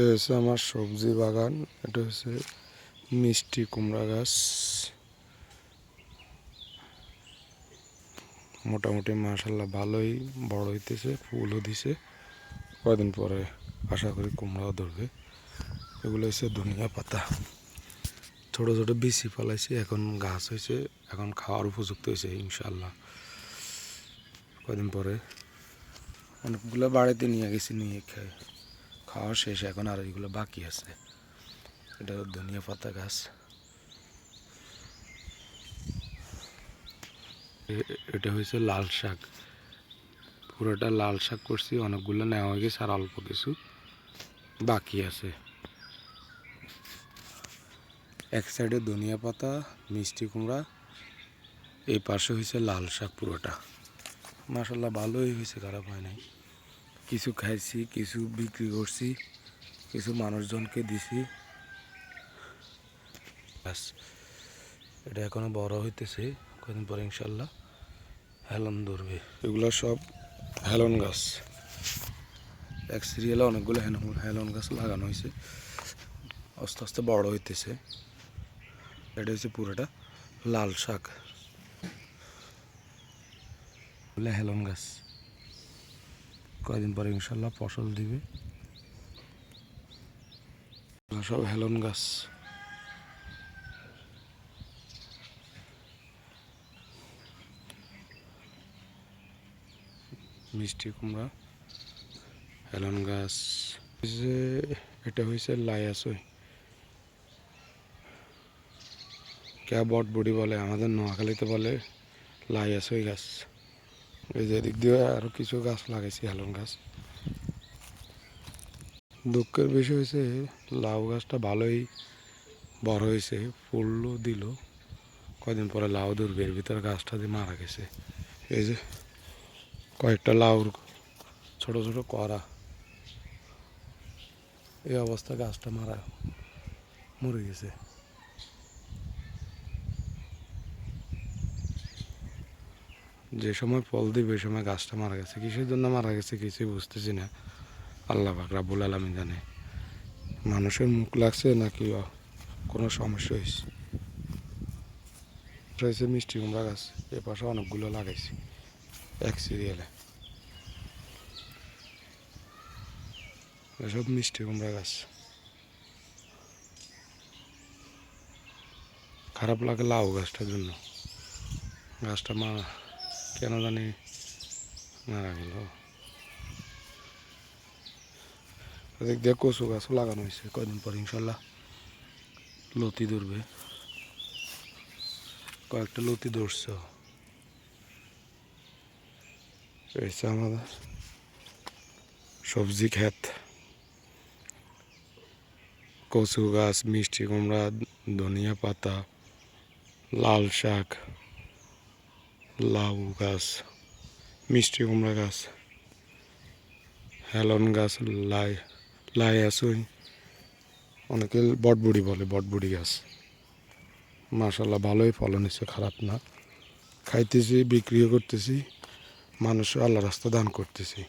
এ হচ্ছে আমার সবজি বাগান, এটা হচ্ছে মিষ্টি কুমড়া গাছ। মোটামুটি মাসাল্লাহ ভালোই বড় হইতেছে, ফুলও দিছে। কয়দিন পরে আশা করি কুমড়াও ধরবে। এগুলো হচ্ছে ধনিয়া পাতা। ছোট ছোট বিচি ফলাইছি, এখন গাছ হয়েছে, এখন খাওয়ার উপযুক্ত হয়েছে ইনশাল্লাহ কয়দিন পরে অনেকগুলো বাড়িতে নিয়ে গেছি, নিয়ে খেয়ে খাওয়া শেষ, এখন আর এগুলো বাকি আছে। এটা ধনিয়া পাতা গাছ। এটা হয়েছে লাল শাক। পুরোটা লাল শাক করছি, অনেকগুলো নেওয়া হয়ে গেছে আর অল্প কিছু বাকি আছে। এক সাইডে ধনিয়া পাতা, মিষ্টি কুমড়া, এই পাশে হয়েছে লাল শাক পুরোটা। মাসাল্লাহ ভালোই হয়েছে খারাপ হয় নাই। কিছু খাইছি, কিছু বিক্রি করছি, কিছু মানুষজনকে দিছি। ব্যাস এটা এখনও বড় হইতেছে, কদিন পরে ইনশাল্লাহ হেলন ধরবে। এগুলো সব হেলন গাছ। এক সিরিয়ালে অনেকগুলো হেলন- গাছ লাগানো হয়েছে আস্তে আস্তে বড় হইতেছে। এটা হচ্ছে পুরোটা লাল শাক। হেলন গাছ। কয়েকদিন পরে ইনশাল্লাহ ফসল দিবে। সব হেলন গাছ। মিষ্টি কুমড়া, হেলন গাছ। যে এটা হয়েছে লাইয়াসই কে বটবুড়ি বলে, আমাদের নোয়াখালীতে বলে লাইয়াসই গাছ। এই যে এদিক দিয়ে আরও কিছু গাছ লাগাইছি, হেলন গাছ। দুঃখের বিষয় হয়েছে লাউ গাছটা ভালোই বড় হয়েছে ফুলও দিল। কয়দিন পরে লাউ ধরবে, এর ভিতরে গাছটা দিয়ে মারা গেছে। এই যে কয়েকটা লাউর ছোট ছোট করা। এই অবস্থা গাছটা মারা মরে গেছে। যে সময় ফল দিবে, ওই সময় গাছটা মারা গেছে। কিসের জন্য মারা গেছে কিছুই বুঝতেছি না। আল্লাহ পাক রাব্বুল আলামিন জানে। মানুষের মুখ লাগছে নাকি কোনো সমস্যা হয়েছে হচ্ছে মিষ্টি কুমড়া গাছ, এ পাশে অনেকগুলো লাগাইছি, এক সিরিয়ালে এসব মিষ্টি কুমড়া গাছ। খারাপ লাগে লাউ গাছটার জন্য। গাছটা মা কেন জানি মারা গেল। দিয়ে কচু গাছও লাগানো হয়েছে কয়দিন পর, ইনশাল্লাহ। লতি ধরবে। কয়েকটা লতি ধরছে। রয়েছে আমাদের সবজি ক্ষেত। কচু গাছ, মিষ্টি কুমড়া, ধনিয়া পাতা, লাল শাক। লাউ গাছ, মিষ্টি কুমড়া গাছ, হেলন গাছ, লাই লাই আসুই অনেকে বটবুড়ি বলে, বটবুড়ি গাছ। মাশাল্লাহ ভালোই ফলন হয়েছে, খারাপ না। খাইতেছি, বিক্রিও করতেছি, মানুষও আল্লাহ রাস্তা দান করতেছি।